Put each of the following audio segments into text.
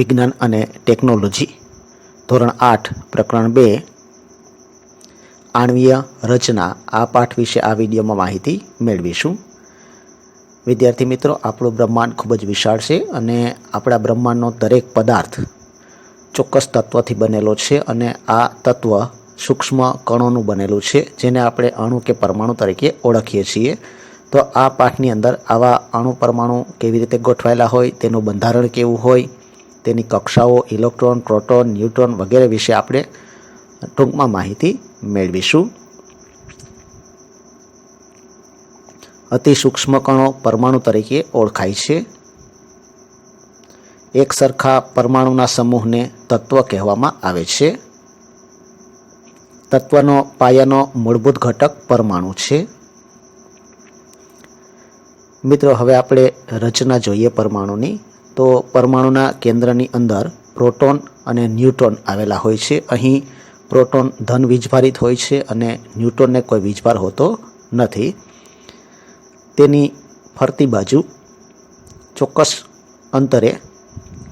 વિજ્ઞાન અને ટેકનોલોજી. ધોરણ આઠ, પ્રકરણ બે. આણવીય રચના. આ પાઠ વિશે આ વિડીયોમાં માહિતી મેળવીશું. વિદ્યાર્થી મિત્રો, આપણું બ્રહ્માંડ ખૂબ જ વિશાળ છે અને આપણા બ્રહ્માંડનો દરેક પદાર્થ ચોક્કસ તત્વથી બનેલો છે અને આ તત્વ સૂક્ષ્મ કણોનું બનેલું છે, જેને આપણે અણુ કે પરમાણુ તરીકે ઓળખીએ છીએ. તો આ પાઠની અંદર આવા અણુ પરમાણુ કેવી રીતે ગોઠવાયેલા હોય, તેનું બંધારણ કેવું હોય તેની કક્ષાઓ, ઇલેક્ટ્રોન, પ્રોટોન ન્યુટ્રોન વગેરે વિશે આપણે ટૂંકમાં માહિતી મેળવીશું. અતિ સૂક્ષ્મ કણો પરમાણુ તરીકે ઓળખાય છે. એક સરખા પરમાણુના સમૂહને તત્વ કહેવામાં આવે છે. તત્વનો પાયાનો મૂળભૂત ઘટક પરમાણુ છે. મિત્રો, હવે આપણે રચના જોઈએ પરમાણુની. તો પરમાણુના કેન્દ્રની અંદર પ્રોટોન અને ન્યુટ્રોન આવેલા હોય છે. અહીં પ્રોટોન ધન વીજભારિત હોય છે અને ન્યુટ્રોનને કોઈ વીજભાર હોતો નથી. તેની ફરતી બાજુ ચોક્કસ અંતરે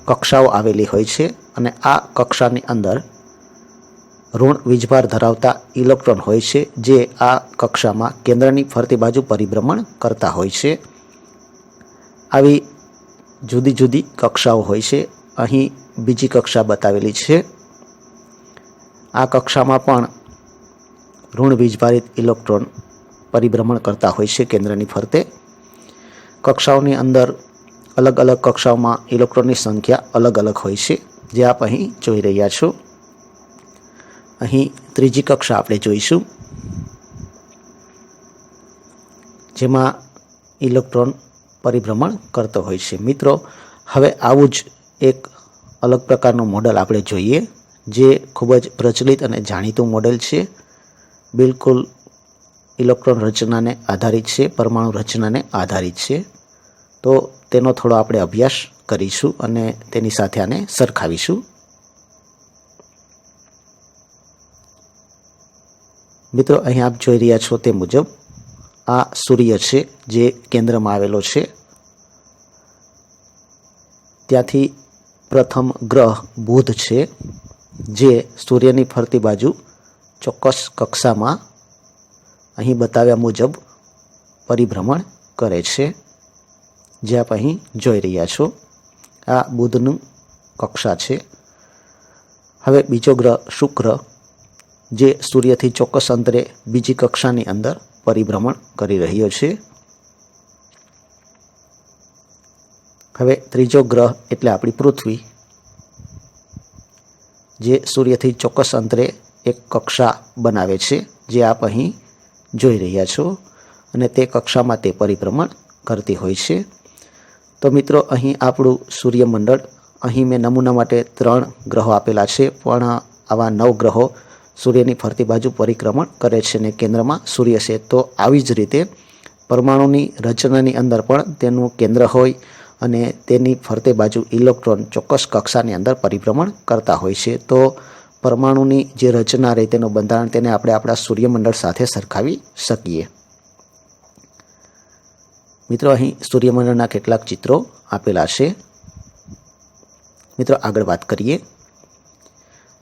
કક્ષાઓ આવેલી હોય છે અને આ કક્ષાની અંદર ઋણ વીજભાર ધરાવતા ઇલેક્ટ્રોન હોય છે જે આ કક્ષામાં કેન્દ્રની ફરતી બાજુ પરિભ્રમણ કરતા હોય છે. આવી જુદી જુદી કક્ષાઓ હોય છે. અહીં બીજી કક્ષા બતાવેલી છે. આ કક્ષામાં પણ ઋણ વીજભારિત ઇલેક્ટ્રોન પરિભ્રમણ કરતા હોય છે કેન્દ્રની ફરતે. કક્ષાઓની અંદર અલગ અલગ કક્ષાઓમાં ઇલેક્ટ્રોનની સંખ્યા અલગ અલગ હોય છે, જે આપ અહીં જોઈ રહ્યા છો. અહીં ત્રીજી કક્ષા આપણે જોઈશું, જેમાં ઇલેક્ટ્રોન પરિભ્રમણ કરતો હોય છે. મિત્રો, હવે આવું જ એક અલગ પ્રકારનું મોડલ આપણે જોઈએ, જે ખૂબ જ પ્રચલિત અને જાણીતું મોડલ છે. બિલકુલ ઇલેક્ટ્રોન રચનાને આધારિત છે, પરમાણુ રચનાને આધારિત છે. તો તેનો થોડો આપણે અભ્યાસ કરીશું અને તેની સાથે આને સરખાવીશું. મિત્રો, અહીં આપ જોઈ રહ્યા છો તે મુજબ આ સૂર્ય છે, જે કેન્દ્રમાં આવેલો છે. ત્યાંથી પ્રથમ ગ્રહ બુધ છે, જે સૂર્યની ફરતી બાજુ ચોક્કસ કક્ષામાં અહીં બતાવ્યા મુજબ પરિભ્રમણ કરે છે. જે આપ અહીં જોઈ રહ્યા છો, આ બુધનું કક્ષા છે. હવે બીજો ગ્રહ શુક્ર, જે સૂર્યથી ચોક્કસ અંતરે બીજી કક્ષાની અંદર પરિભ્રમણ કરી રહ્યો છે. હવે ત્રીજો ગ્રહ એટલે આપણી પૃથ્વી, જે સૂર્યથી ચોક્કસ અંતરે એક કક્ષા બનાવે છે, જે આપ અહીં જોઈ રહ્યા છો. અને તે કક્ષામાં તે પરિભ્રમણ કરતી હોય છે. તો મિત્રો, અહીં આપણું સૂર્યમંડળ, અહીં મેં નમૂના માટે ત્રણ ગ્રહો આપેલા છે, પણ આવા નવ ગ્રહો સૂર્યની ફરતી બાજુ પરિક્રમણ કરે છે અને કેન્દ્રમાં સૂર્ય છે. તો આવી જ રીતે પરમાણુની રચનાની અંદર પણ તેનું કેન્દ્ર હોય અને તેની ફરતે બાજુ ઇલેક્ટ્રોન ચોક્કસ કક્ષાની અંદર પરિભ્રમણ કરતા હોય છે. તો પરમાણુની જે રચના રહે તેનું બંધારણ તેને આપણે આપણા સૂર્યમંડળ સાથે સરખાવી શકીએ. મિત્રો, અહીં સૂર્યમંડળના કેટલાક ચિત્રો આપેલા છે. મિત્રો, આગળ વાત કરીએ.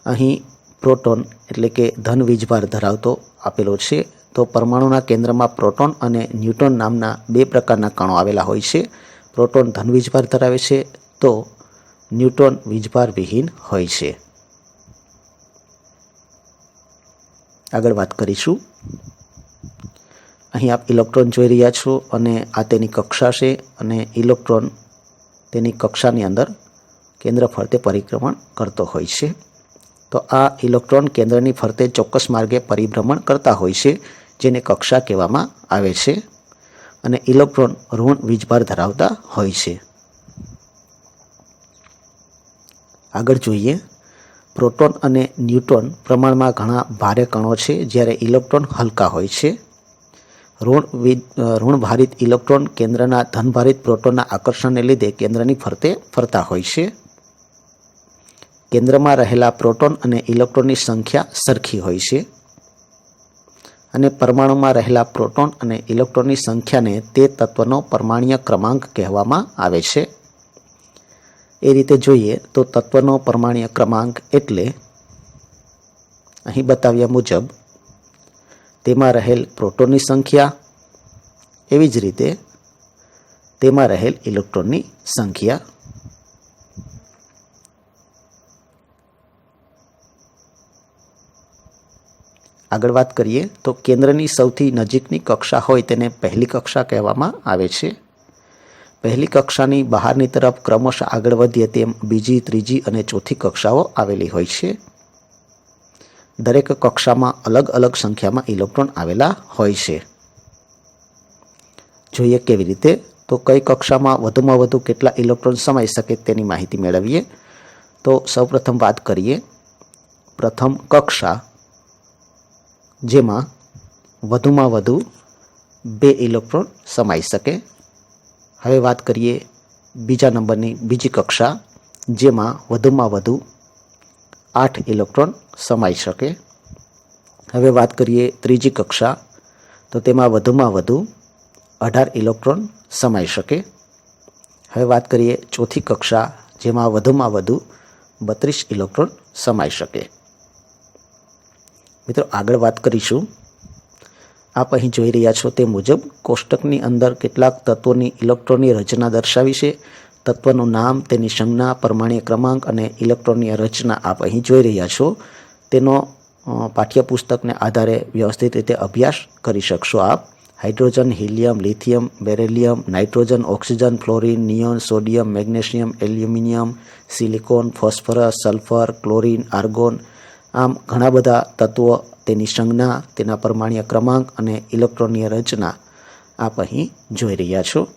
અહીં પ્રોટોન એટલે કે ધન વીજભાર ધરાવતો આપેલો છે. તો પરમાણુના કેન્દ્રમાં પ્રોટોન અને ન્યુટ્રોન નામના બે પ્રકારના કણો આવેલા હોય છે. પ્રોટોન ધન વીજભાર ધરાવે છે તો ન્યુટ્રોન વીજભાર વિહીન હોય છે. આગળ વાત કરીશું. અહીં આપ ઇલેક્ટ્રોન જોઈ રહ્યા છો અને આ તેની કક્ષા છે અને ઇલેક્ટ્રોન તેની કક્ષાની અંદર કેન્દ્ર ફરતે પરિક્રમણ કરતો હોય છે. તો આ ઇલેક્ટ્રોન કેન્દ્રની ફરતે ચોક્કસ માર્ગે પરિભ્રમણ કરતા હોય છે, જેને કક્ષા કહેવામાં આવે છે અને ઇલેક્ટ્રોન ઋણ વીજભાર ધરાવતા હોય છે. આગળ જોઈએ. પ્રોટોન અને ન્યુટ્રોન પ્રમાણમાં ઘણા ભારે કણો છે જ્યારે ઇલેક્ટ્રોન હલકા હોય છે. ઋણ વીજ ઋણ ભારિત ઇલેક્ટ્રોન કેન્દ્રના ધનભારિત પ્રોટોનના આકર્ષણને લીધે કેન્દ્રની ફરતે ફરતા હોય છે. કેન્દ્રમાં રહેલા પ્રોટોન અને ઇલેક્ટ્રોનની સંખ્યા સરખી હોય છે. અને પરમાણુમાં રહેલા પ્રોટોન અને ઇલેક્ટ્રોનની સંખ્યાને તે તત્વનો પરમાણીય ક્રમાંક કહેવામાં આવે છે. એ રીતે જોઈએ તો તત્વનો પરમાણ્વીય ક્રમાંક એટલે અહીં બતાવ્યા મુજબ તેમાં રહેલ પ્રોટોનની સંખ્યા, એવી જ રીતે તેમાં રહેલ ઇલેક્ટ્રોનની સંખ્યા. આગળ વાત કરીએ તો કેન્દ્રની સૌથી નજીકની કક્ષા હોય તેને પહેલી કક્ષા કહેવામાં આવે છે. પહેલી કક્ષાની બહારની તરફ ક્રમશઃ આગળ વધીએ તેમ બીજી, ત્રીજી અને ચોથી કક્ષાઓ આવેલી હોય છે. દરેક કક્ષામાં અલગ અલગ સંખ્યામાં ઇલેક્ટ્રોન આવેલા હોય છે. જોઈએ કેવી રીતે? તો કઈ કક્ષામાં વધુમાં વધુ કેટલા ઇલેક્ટ્રોન સમાઈ શકે તેની માહિતી મેળવીએ. તો સૌપ્રથમ વાત કરીએ. પ્રથમ કક્ષા જેમાં વધુમાં વધુ બે ઇલેક્ટ્રોન સમાઈ શકે. હવે વાત કરીએ બીજા નંબરની બીજી કક્ષા, જેમાં વધુમાં વધુ આઠ ઇલેક્ટ્રોન સમાઈ શકે. હવે વાત કરીએ ત્રીજી કક્ષા, તો તેમાં વધુમાં વધુ અઢાર ઇલેક્ટ્રોન સમાઈ શકે. હવે વાત કરીએ ચોથી કક્ષા, જેમાં વધુમાં વધુ બત્રીસ ઇલેક્ટ્રોન સમાઈ શકે. મિત્રો, આગળ વાત કરીશું. આપ અહીં જોઈ રહ્યા છો તે મુજબ, કોષ્ટકની અંદર કેટલાક તત્વોની ઇલેક્ટ્રોનની રચના દર્શાવી છે. તત્વનું નામ, તેની સંજ્ઞા પરમાણ્વીય ક્રમાંક અને ઇલેક્ટ્રોનની રચના આપ અહીં જોઈ રહ્યા છો. તેનો પાઠ્યપુસ્તકને આધારે વ્યવસ્થિત રીતે અભ્યાસ કરી શકશો આપ. Hydrogen, helium, lithium, beryllium, nitrogen, oxygen, fluorine, neon, sodium, magnesium, aluminium, silicon, phosphorus, sulphur, chlorine, argon આમ ઘણા બધા તત્વો તેની સંજ્ઞા, તેના પરમાણીય ક્રમાંક અને ઇલેક્ટ્રોનિય રચના આપ અહીં જોઈ રહ્યા છો.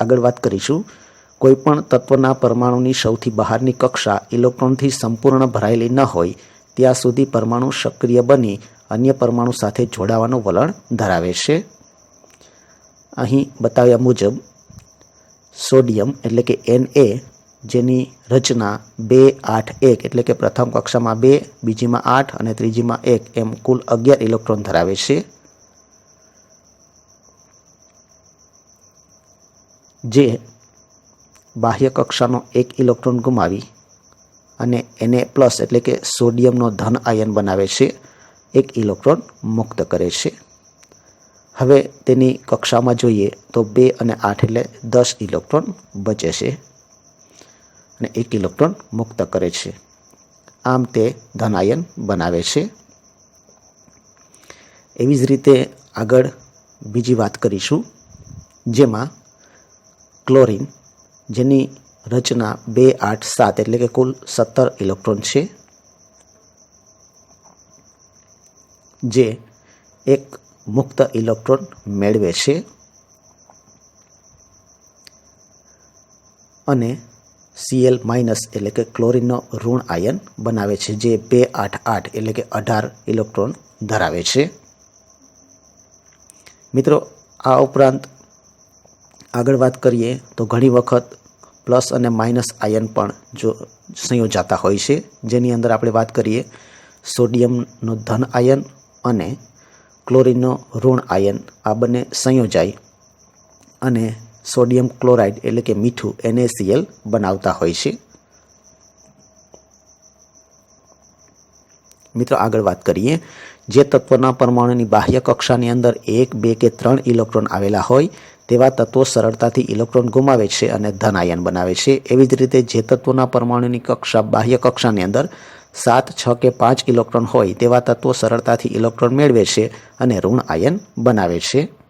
આગળ વાત કરીશું. કોઈપણ તત્વના પરમાણુની સૌથી બહારની કક્ષા ઇલેક્ટ્રોનથી સંપૂર્ણ ભરાયેલી ન હોય, ત્યાં સુધી પરમાણુ સક્રિય બની અન્ય પરમાણુ સાથે જોડાવાનું વલણ ધરાવે છે. અહીં બતાવ્યા મુજબ, સોડિયમ એટલે કે એન એ જેની રચના બે આઠ એક એટલે કે પ્રથમ કક્ષામાં બે, બીજીમાં આઠ અને ત્રીજીમાં એક એમ કુલ અગિયાર ઇલેક્ટ્રોન ધરાવે છે. જે બાહ્ય કક્ષાનો એક ઇલેક્ટ્રોન ગુમાવી અને એને પ્લસ એટલે કે સોડિયમનો ધન આયન બનાવે છે, એક ઇલેક્ટ્રોન મુક્ત કરે છે. હવે તેની કક્ષામાં જોઈએ તો બે અને આઠ એટલે દસ ઇલેક્ટ્રોન બચે છે. અને એક ઇલેક્ટ્રોન મુક્ત કરે છે. આમ તે ધનાયન બનાવે છે. એવી જ રીતે આગળ બીજી વાત કરીશું, જેમાં ક્લોરિન, જેની રચના બે આઠ સાત એટલે કે કુલ સત્તર ઇલેક્ટ્રોન છે, જે એક મુક્ત ઇલેક્ટ્રોન મેળવે છે. અને સીએલ માઇનસ એટલે કે ક્લોરિનનો ઋણ આયન બનાવે છે, જે બે આઠ આઠ એટલે કે અઢાર ઇલેક્ટ્રોન ધરાવે છે. મિત્રો, આ ઉપરાંત આગળ વાત કરીએ તો ઘણી વખત પ્લસ અને માઇનસ આયન પણ જો સંયોજાતા હોય છે. જેની અંદર આપણે વાત કરીએ, સોડિયમનો ધન આયન અને ક્લોરિનનો ઋણ આયન, આ બંને સંયોજાય અને સોડિયમ ક્લોરાઇડ એટલે કે મીઠું એનએસીએલ બનાવતા હોય છે. મિત્રો, આગળ વાત કરીએ. જે તત્વના પરમાણુની બાહ્ય કક્ષાની અંદર એક, બે કે ત્રણ ઇલેક્ટ્રોન આવેલા હોય, તેવા તત્વો સરળતાથી ઇલેક્ટ્રોન ગુમાવે છે અને ધન આયન બનાવે છે. એવી જ રીતે જે તત્વોના પરમાણુની કક્ષા બાહ્ય કક્ષાની અંદર સાત, છ કે પાંચ ઇલેક્ટ્રોન હોય, તેવા તત્વો સરળતાથી ઇલેક્ટ્રોન મેળવે છે અને ઋણ આયન બનાવે છે.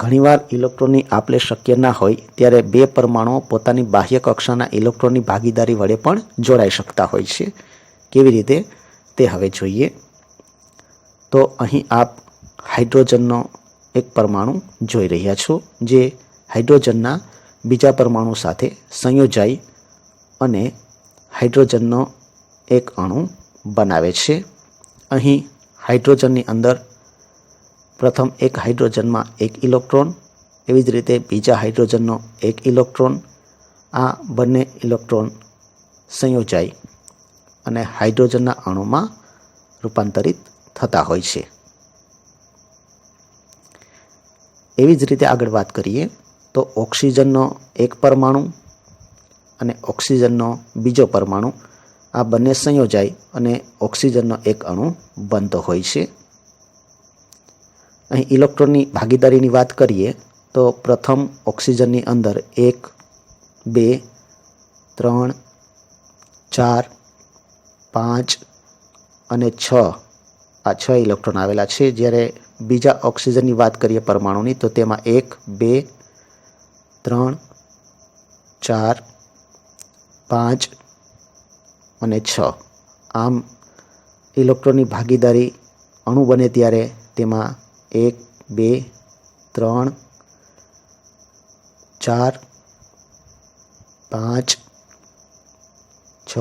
ઘણીવાર ઇલેક્ટ્રોનની આપલે શક્ય ના હોય, ત્યારે બે પરમાણુઓ પોતાની બાહ્ય કક્ષાના ઇલેક્ટ્રોનની ભાગીદારી વડે પણ જોડાઈ શકતા હોય છે. કેવી રીતે? તે હવે જોઈએ. તો અહીં આપ હાઇડ્રોજનનો એક પરમાણુ જોઈ રહ્યા છો, જે હાઇડ્રોજનના બીજા પરમાણુ સાથે સંયોજાઈ અને હાઇડ્રોજનનો એક અણુ બનાવે છે. અહીં હાઇડ્રોજનની અંદર પ્રથમ એક હાઇડ્રોજનમાં એક ઇલેક્ટ્રોન, એવી જ રીતે બીજા હાઇડ્રોજનનો એક ઇલેક્ટ્રોન. આ બંને ઇલેક્ટ્રોન સંયોજાય અને હાઇડ્રોજનના અણુમાં રૂપાંતરિત થતા હોય છે. એવી જ રીતે આગળ વાત કરીએ તો ઓક્સિજનનો એક પરમાણુ અને ઓક્સિજનનો બીજો પરમાણુ. આ બંને સંયોજાય અને ઓક્સિજનનો એક અણુ બનતો હોય છે. અહીં ઇલેક્ટ્રોનની ભાગીદારીની વાત કરીએ, તો પ્રથમ ઓક્સિજનની અંદર એક, બે, ત્રણ, ચાર, પાંચ અને છ, આ છ ઇલેક્ટ્રોન આવેલા છે. જ્યારે બીજા ઓક્સિજનની વાત કરીએ પરમાણુની, તો તેમાં એક, બે, ત્રણ, ચાર, પાંચ અને છ. આમ ઇલેક્ટ્રોનની ભાગીદારી અણુ બને ત્યારે તેમાં એક, બે, ત્રણ, ચાર, પાંચ, છ,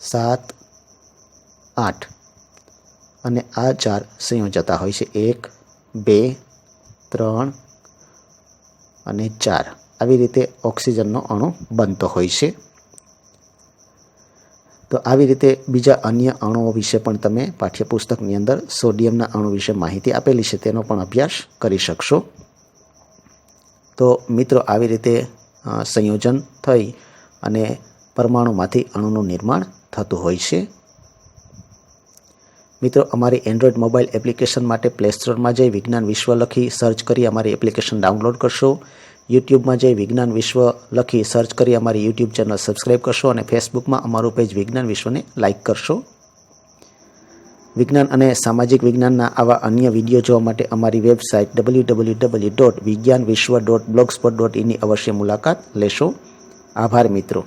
સાત, આઠ. અને આ ચાર સંયોજતા હોય છે. એક, બે, ત્રણ અને ચાર. આવી રીતે ઓક્સિજનનો અણુ બનતો હોય છે. તો આવી રીતે બીજા અન્ય અણુઓ વિશે પણ તમે પાઠ્યપુસ્તકની અંદર સોડિયમના અણુ વિશે માહિતી આપેલી છે તેનો પણ અભ્યાસ કરી શકશો. તો મિત્રો, આવી રીતે સંયોજન થઈ અને પરમાણુમાંથી અણુનું નિર્માણ થતું હોય છે. મિત્રો, અમારી એન્ડ્રોઈડ મોબાઈલ એપ્લિકેશન માટે પ્લે સ્ટોરમાં જઈ વિજ્ઞાન વિશ્વ લખી સર્ચ કરી અમારી એપ્લિકેશન ડાઉનલોડ કરશો. યુટ્યુબમાં જઈ વિજ્ઞાન વિશ્વ લખી સર્ચ કરી અમારી યુટ્યુબ ચેનલ સબસ્ક્રાઈબ કરશો અને ફેસબુકમાં અમારું પેજ વિજ્ઞાન વિશ્વને લાઇક કરશો. વિજ્ઞાન અને સામાજિક વિજ્ઞાનના આવા અન્ય વીડિયો જોવા માટે અમારી website W W W dot Vigyan Vishwa dot blogspot dot ઇનની અવશ્ય મુલાકાત લેશો. આભાર મિત્રો.